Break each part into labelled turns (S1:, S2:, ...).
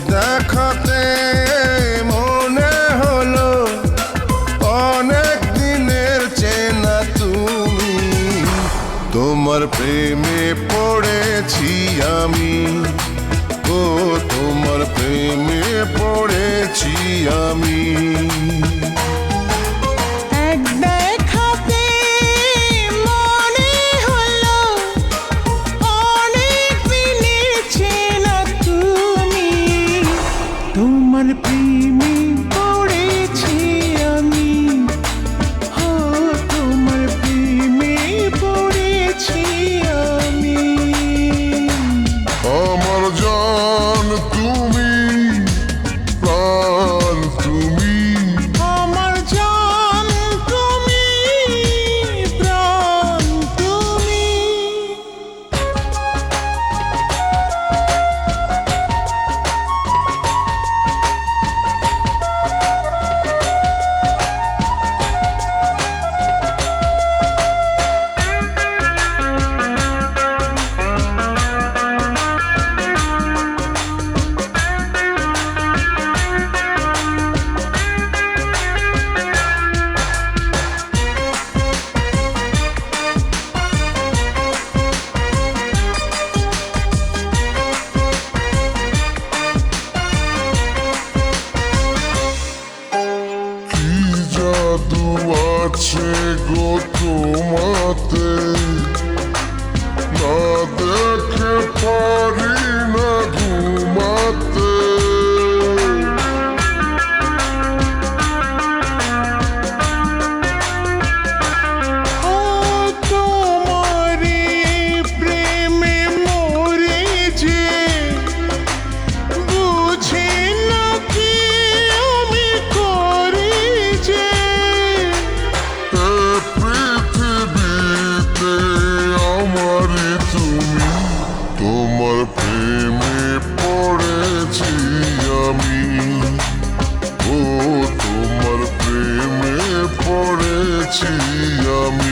S1: দেখাতে মনে হলো অনেক দিনের চেনা তুমি। তোমার প্রেমে পড়েছি আমি। ও, তোমার প্রেমে পড়েছি আমি।
S2: জাদু আছে গো তোমাতে। না
S1: তোমার প্রেমে
S2: পড়েছি আমি। ও তোমার প্রেমে পড়েছি আমি।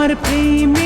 S2: maar pijn.